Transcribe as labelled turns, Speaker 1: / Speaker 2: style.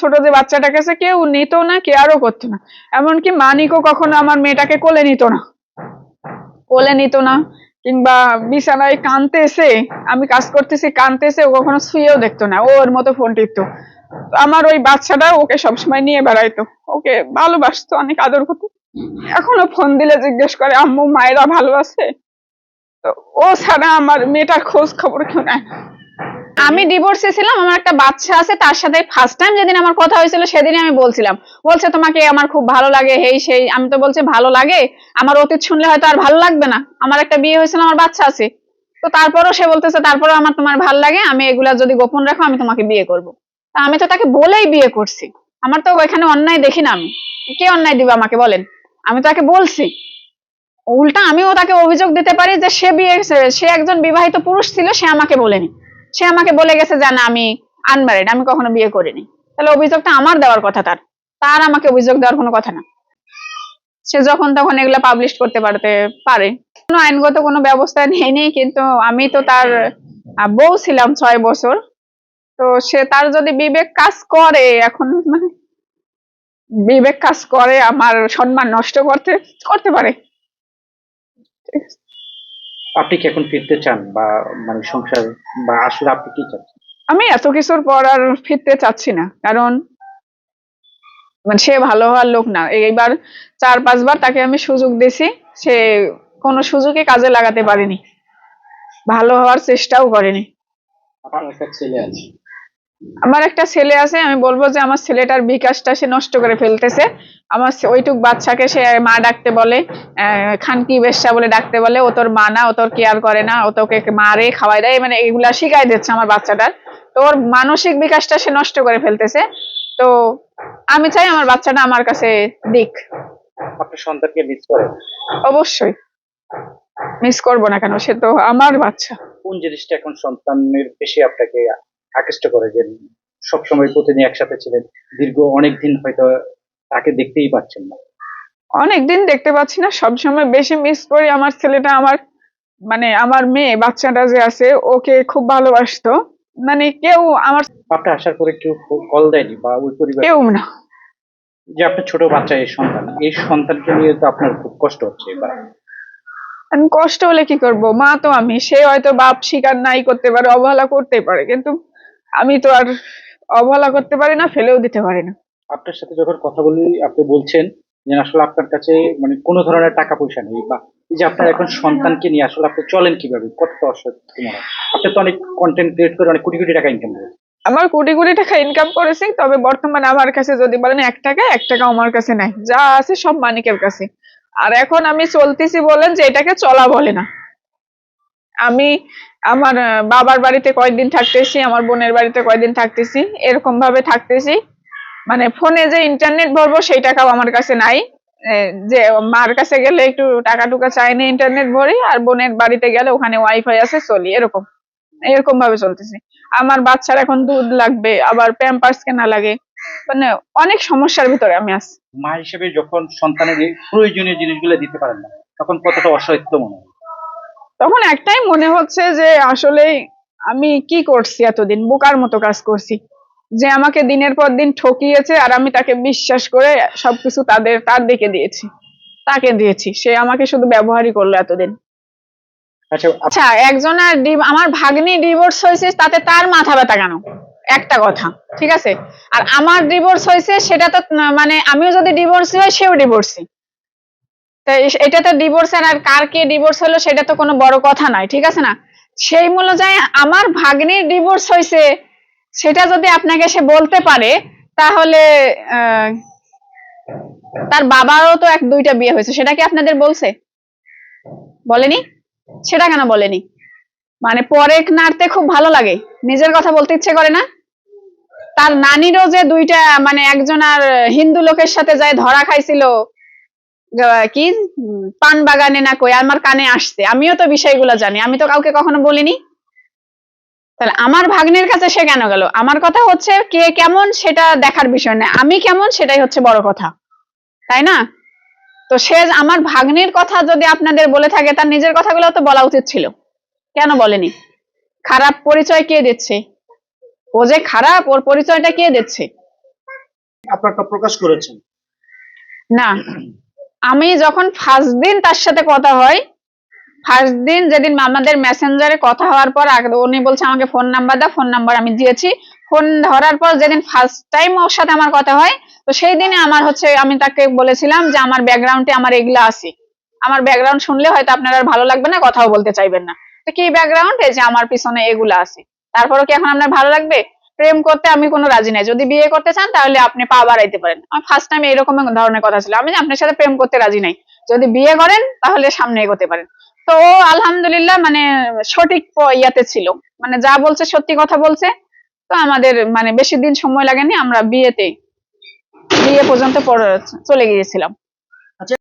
Speaker 1: ছোট যে বাচ্চাটা কাছে কেউ নিত না, কেয়ারও করতো না। এমনকি মানিকও কখনো আমার মেয়েটাকে কোলে নিত না। কোলে নিত না, কিংবা বিছানায় কানতেছে আমি কাজ করতেছি কানতেছে ও কখনো শুয়েও দেখতো না। ওর মতো ফোন টিপতো। আমার ওই বাচ্চাটা ওকে সবসময় নিয়ে বেড়াইতো। ওকে ভালোবাসতো, অনেক আদর করতো। এখনও ফোন দিলে জিজ্ঞেস করে, আম্মু, মায়েরা ভালো আছে? তো ও ছাড়া আমার মেয়েটার খোঁজ খবর কেউ নেয় না।
Speaker 2: আমি ডিভোর্সে ছিলাম, আমার একটা বাচ্চা আছে, তার সাথে ফার্স্ট টাইম যেদিন আমার কথা হয়েছিল, সেদিনই আমি বলছিলাম। বলছে, তোমাকে আমার খুব ভালো লাগে, হেই সেই। আমি তো বলছি, ভালো লাগে? আমার অতীত শুনলে হয়তো আর ভালো লাগবে না। আমার একটা বিয়ে হয়েছিল, আমার বাচ্চা আছে। তো তারপরও সে বলতেছে, তারপরও আমার তোমার ভালো লাগে, আমি এগুলা যদি গোপন রাখো, আমি তোমাকে বিয়ে করব। তা আমি তো তাকে বলেই বিয়ে করছি। আমার তো এখানে অন্যায় দেখি না আমি। কে অন্যায় দিবে আমাকে, বলেন? আমি তাকে বলছি। উল্টা আমিও তাকে অভিযোগ দিতে পারি যে সে বিয়ে, সে একজন বিবাহিত পুরুষ ছিল, সে আমাকে বলেনি। সে আমাকে বলে গেছে যে, না, আমি আনম্যারিড আমি কখনো বিয়ে করিনি। তাহলে অভিযোগটা আমার দেওয়ার কথা তার। তার আমাকে অভিযোগ দেওয়ার কোনো কথা না। সে যখন তখন এগুলা পাবলিশ করতে পারতে পারে। কোনো আইনগত কোনো ব্যবস্থা নেয়নি কিন্তু আমি তো তার বউ ছিলাম ছয় বছর। তো সে তার যদি বিবেক কাজ করে, এখন মানে বিবেক কাজ করে, আমার সম্মান নষ্ট করতে করতে পারে।
Speaker 3: আপনি কি এখন ফিরতে চান? বা মানে সংসার বা আসলে আপনি কি চাচ্ছেন?
Speaker 1: আমি এত কিছুর পর আর ফিরতে চাচ্ছি না। কারণ মানে সে ভালো হওয়ার লোক না। এইবার চার পাঁচবার তাকে আমি সুযোগ দিছি সে কোনো সুযোগে কাজে লাগাতে পারেনি। ভালো হওয়ার চেষ্টাও করেনি।
Speaker 3: আপনার একটা ছেলে আছে।
Speaker 1: আমার একটা ছেলে আছে আমি বলব যে আমার ছেলেটার বিকাশটা সে নষ্ট করে ফেলতেছে। আমার ওইটুক বাচ্চাকে সে মা ডাকতে বলে আহ, খানকি বেশ্যা বলে ডাকতে বলে ও তোর মা না ও তোর কেয়ার করে না ও তোকে মারে খাওয়াই দেয়। মানে এগুলা শিখাই দিচ্ছে আমার বাচ্চাটার। তো ওর মানসিক বিকাশটা সে নষ্ট করে ফেলতেছে। তো আমি চাই আমার বাচ্চাটা আমার কাছে দিক।
Speaker 3: আপনার সন্তানকে মিস করেন
Speaker 1: অবশ্যই। মিস করব না কেন? সে তো আমার বাচ্চা।
Speaker 3: কোন জিনিসটা এখন সন্তানের বেশি আপনাকে আকৃষ্ট করে যে সবসময় প্রতিদিন একসাথে ছিলেন। দীর্ঘ অনেক দিন হয়তো তাকে দেখতেই পাচ্ছেন না।
Speaker 1: অনেকদিন দেখতে পাচ্ছি না সবসময় বেশি মিস করি আমার ছেলেটা আমার মানে আমার মেয়ে বাচ্চাটা যে আছে ওকে খুব ভালোবাসতো। মানে কেউ আমার
Speaker 3: আপনি আসার পরে কেউ কল দেয়নি বা ওই পরিবার?
Speaker 1: কেউ না।
Speaker 3: যে আপনার ছোট বাচ্চা এই সন্তান এই সন্তানকে নিয়ে তো আপনার খুব কষ্ট হচ্ছে এবার।
Speaker 1: আমি কষ্ট হলে কি করব? মা তো আমি সে হয়তো বাপ স্বীকার নাই করতে পারে অবহেলা করতে পারে কিন্তু আমি তো আর অবহেলা করতে পারি না ফেলেও দিতে পারি না।
Speaker 3: আপনার সাথে যখন কথা বলি আপনি বলছেন যে আসলে আপনার কাছে মানে কোনো ধরনের টাকা পয়সা নেই বা যে আপনার এখন সন্তানকে নিয়ে আসলে আপনি চলেন কীভাবে? কতটা অসহায় মনে আপনি তো অনেক কন্টেন্ট ক্রিয়েট করে অনেক কোটি কোটি টাকা ইনকাম করেন
Speaker 1: আমার কোটি কোটি টাকা ইনকাম করেছি তবে বর্তমানে আমার কাছে যদি বলেন এক টাকা এক টাকা আমার কাছে নাই। যা আছে সব মানিকের কাছে। আর এখন আমি চলতেছি বলেন যে এটাকে চলা বলে না। আমি আমার বাবার বাড়িতে কয়েকদিন থাকতেছি, আমার বোনের বাড়িতে কয়েকদিন থাকতেছি এরকম ভাবে থাকতেছি। মানে ফোনে যে ইন্টারনেট ভরবো, সেই টাকাও আমার কাছে নাই। যে মার কাছে গেলে একটু টাকা টুকা চাইনি ইন্টারনেট ভরি, আর বোনের বাড়িতে গেলে ওখানে ওয়াইফাই আছে, চলি, এরকম। এরকম ভাবে চলতেছে। আমার বাচ্চার এখন দুধ লাগবে, আবার প্যাম্পার্স কেনা লাগে। মানে অনেক সমস্যার ভিতরে আমি আছি।
Speaker 3: মা হিসেবে যখন সন্তানের প্রয়োজনীয় জিনিসগুলো দিতে পারেন না, তখন কতটা অসহায়ত্ব মনে হয়?
Speaker 1: তখন একটাই মনে হচ্ছে যে আসলে আমি কি করছি এতদিন? বোকার মতো কাজ করছি। যে আমাকে দিনের পর দিন ঠকিয়েছে আর আমি তাকে বিশ্বাস করে সবকিছু তাদের তার দিকে দিয়েছি। তাকে দিয়েছি। সে আমাকে শুধু ব্যবহারই করল এতদিন।
Speaker 3: আচ্ছা
Speaker 1: আচ্ছা একজনের আমার ভাগ্নি ডিভোর্স হয়েছে তাতে তার মাথা ব্যথা কেন? একটা কথা ঠিক আছে? আর আমার ডিভোর্স হয়েছে সেটা তো মানে আমিও যদি ডিভোর্স হয় সেও ডিভোর্সি এটা তো ডিভোর্স আর কার কে ডিভোর্স হলো সেটা তো কোনো বড় কথা নয়, ঠিক আছে না? সেই মূল্য যায় আমার ভাগ্নির ডিভোর্স হয়েছে সেটা যদি আপনাকে সে বলতে পারে, তাহলে তার বাবারও তো এক দুইটা বিয়ে হয়েছে, সেটা কি আপনাদের বলছে? বলেনি? সেটা কেন বলেনি? মানে পরে নাড়তে খুব ভালো লাগে, নিজের কথা বলতে ইচ্ছে করে না? তার নানিরও যে দুইটা মানে একজন আর হিন্দু লোকের সাথে যায় ধরা খাইছিল কি? পান বাগানে না কই আমার কানে আসছে। আমিও তো বিষয়গুলো জানি। আমি তো কাউকে কখনো বলিনি। তাহলে আমার ভাগ্নের কাছে সে কেন গেল? আমার কথা হচ্ছে কে কেমন সেটা দেখার বিষয় না আমি কেমন সেটাই হচ্ছে বড় কথা। তাই না? তো সে আমার ভাগ্নির কথা যদি আপনাদের বলে থাকে তার নিজের কথাগুলো তো বলা উচিত ছিল। কেন বলেনি? খারাপ পরিচয় কে দিচ্ছে? ও যে খারাপ ওর পরিচয়টা কে দিচ্ছে?
Speaker 4: আপনারটা প্রকাশ করেছেন।
Speaker 1: না। আমি যখন ফার্স্ট দিন তার সাথে কথা হয় ফার্স্ট দিন যেদিন আমাদের মেসেঞ্জারে কথা হওয়ার পর উনি বলছে আমাকে ফোন নাম্বার দাও ফোন নাম্বার আমি দিয়েছি। ফোন ধরার পর যেদিন ফার্স্ট টাইম ওর সাথে আমার কথা হয়, তো সেই দিনে আমার হচ্ছে আমি তাকে বলেছিলাম যে আমার ব্যাকগ্রাউন্ডে আমার এগুলা আছে। আমার ব্যাকগ্রাউন্ড শুনলে হয়তো আপনার ভালো লাগবে না, কথাও বলতে চাইবেন না। তো কি ব্যাকগ্রাউন্ড যে আমার পিছনে এগুলা আছে। তারপরে কি এখন আপনার ভালো লাগবে? প্রেম করতে আমি কোনো রাজি নাই। যদি বিয়ে করতে চান, তাহলে আপনি পা বাড়াইতে পারেন। আমার ফার্স্ট টাইম এরকম ধরনের কথা ছিল। আমি আপনার সাথে প্রেম করতে রাজি নাই। যদি বিয়ে করেন, তাহলে সামনে এগোতে পারেন। তো ও আলহামদুলিল্লাহ মানে সঠিক ইয়াতে ছিল। মানে যা বলছে, সত্যি কথা বলছে। তো আমাদের মানে বেশি দিন সময় লাগেনি, আমরা বিয়েতে, বিয়ে পর্যন্ত পর- চলে গিয়েছিলাম।